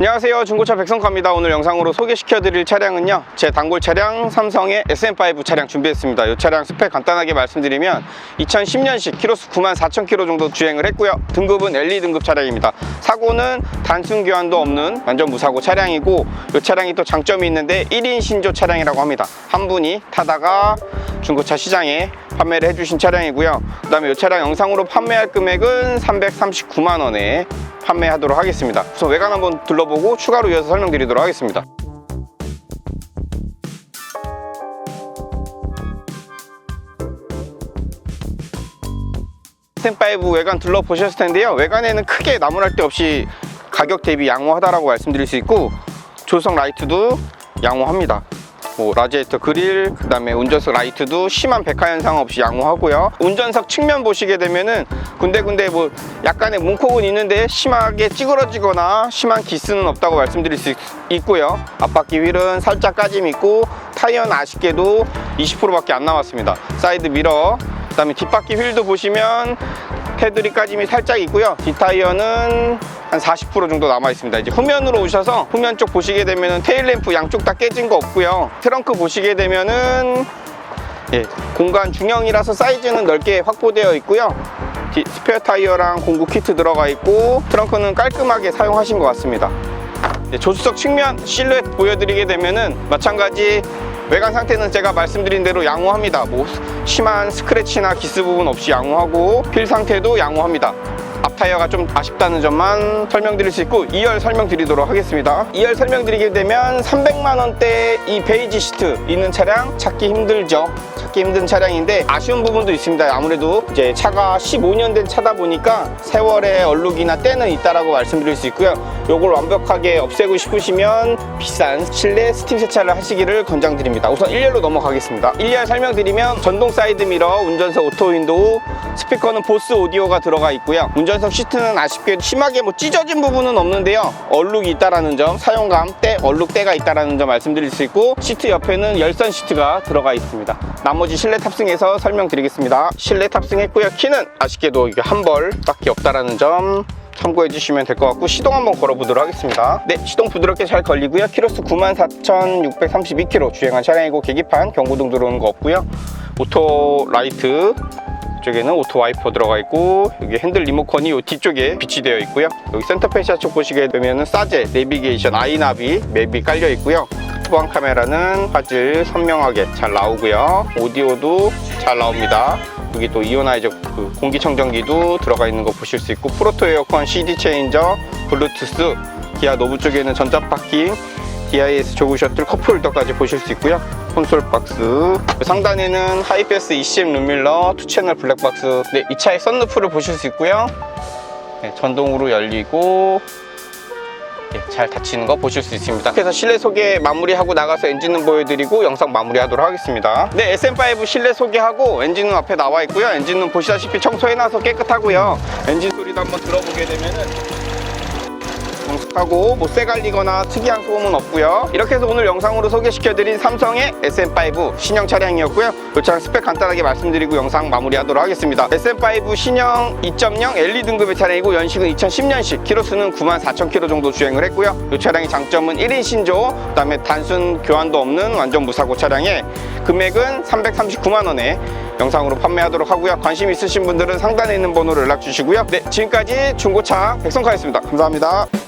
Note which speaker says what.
Speaker 1: 안녕하세요. 중고차 백성카입니다. 오늘 영상으로 소개시켜 드릴 차량은요. 제 단골 차량 삼성의 SM5 차량 준비했습니다. 이 차량 스펙 간단하게 말씀드리면 2010년식 키로수 9만 4천 킬로 정도 주행을 했고요. 등급은 LE 등급 차량입니다. 사고는 단순 교환도 없는 완전 무사고 차량이고 이 차량이 또 장점이 있는데 1인 신조 차량이라고 합니다. 한 분이 타다가 중고차 시장에 판매를 해주신 차량이고요 그 다음에 이 차량 영상으로 판매할 금액은 339만 원에 판매하도록 하겠습니다. 우선 외관 한번 둘러보고 추가로 이어서 설명드리도록 하겠습니다. 스탠5 외관 둘러보셨을 텐데요. 외관에는 크게 나무랄 데 없이 가격 대비 양호하다라고 말씀드릴 수 있고 조성 라이트도 양호합니다. 뭐 라지에이터 그릴, 그다음에 운전석 라이트도 심한 백화 현상 없이 양호하고요. 운전석 측면 보시게 되면은 군데군데 뭐 약간의 문콕은 있는데 심하게 찌그러지거나 심한 기스는 없다고 말씀드릴 수 있- 있고요. 앞바퀴 휠은 살짝 까짐 있고 타이어는 아쉽게도 20%밖에 안 남았습니다. 사이드 미러, 그다음에 뒷바퀴 휠도 보시면 테두리 까짐이 살짝 있고요. 뒷타이어는 한 40% 정도 남아 있습니다. 이제 후면으로 오셔서 후면 쪽 보시게 되면은 테일 램프 양쪽 다 깨진 거 없고요. 트렁크 보시게 되면은 예, 공간 중형이라서 사이즈는 넓게 확보되어 있고요. 뒤- 스페어 타이어랑 공구 키트 들어가 있고 트렁크는 깔끔하게 사용하신 것 같습니다. 예, 조수석 측면 실루엣 보여드리게 되면은 마찬가지 외관 상태는 제가 말씀드린 대로 양호합니다. 뭐 심한 스크래치나 기스 부분 없이 양호하고 필 상태도 양호합니다. 앞 타이어가 좀 아쉽다는 점만 설명드릴 수 있고 2열 설명드리도록 하겠습니다. 2열 설명드리게 되면 300만 원대 이 베이지 시트 있는 차량 찾기 힘들죠. 찾기 힘든 차량인데 아쉬운 부분도 있습니다. 아무래도 이제 차가 15년 된 차다 보니까 세월의 얼룩이나 때는 있다라고 말씀드릴 수 있고요. 요걸 완벽하게 없애고 싶으시면 비싼 실내 스팀 세차를 하시기를 권장드립니다. 우선 1열로 넘어가겠습니다. 1열 설명드리면 전동 사이드 미러, 운전석 오토 윈도우, 스피커는 보스 오디오가 들어가 있고요. 운전석 시트는 아쉽게 심하게 뭐 찢어진 부분은 없는데요. 얼룩이 있다라는 점, 사용감 때 얼룩 때가 있다라는 점 말씀드릴 수 있고 시트 옆에는 열선 시트가 들어가 있습니다. 나머지 실내 탑승해서 설명드리겠습니다. 실내 탑승했고요. 키는 아쉽게도 이게 한 벌밖에 없다라는 점 참고해 주시면 될 것 같고 시동 한번 걸어보도록 하겠습니다 네 시동 부드럽게 잘 걸리고요 키로수 94,632km 주행한 차량이고 계기판 경고등 들어오는 거 없고요 오토 라이트 쪽에는 오토 와이퍼 들어가 있고 여기 핸들 리모컨이 이 뒤쪽에 비치되어 있고요. 여기 센터 페시아 쪽 보시게 되면 사제 내비게이션 아이나비 맵이 깔려 있고요. 후방 카메라는 화질 선명하게 잘 나오고요. 오디오도 잘 나옵니다. 여기 또 이오나이저 그 공기청정기도 들어가 있는 거 보실 수 있고 프로토 에어컨 CD 체인저 블루투스 기아 노브 쪽에는 전자 파킹 DIS 조그 셔틀 커플 홀더까지 보실 수 있고요 콘솔 박스 상단에는 하이패스 ECM 룸밀러 투 채널 블랙박스 네, 이 차의 썬루프를 보실 수 있고요 네, 전동으로 열리고 예, 잘 닫히는 거 보실 수 있습니다. 그래서 실내 소개 마무리하고 나가서 엔진은 보여드리고 영상 마무리하도록 하겠습니다. 네, SM5 실내 소개하고 엔진은 앞에 나와 있고요. 엔진은 보시다시피 청소해놔서 깨끗하고요. 엔진 소리도 한번 들어보게 되면은 정숙하고 뭐 쇠갈리거나 특이한 소음은 없고요. 이렇게 해서 오늘 영상으로 소개시켜드린 삼성의 SM5 신형 차량이었고요. 이 차량 스펙 간단하게 말씀드리고 영상 마무리하도록 하겠습니다. SM5 신형 2.0 LE 등급의 차량이고 연식은 2010년식, 키로수는 94,000km 정도 주행을 했고요. 이 차량의 장점은 1인 신조, 그 다음에 단순 교환도 없는 완전 무사고 차량에 금액은 339만 원에 영상으로 판매하도록 하고요. 관심 있으신 분들은 상단에 있는 번호로 연락 주시고요. 네, 지금까지 중고차 백성카였습니다. 감사합니다.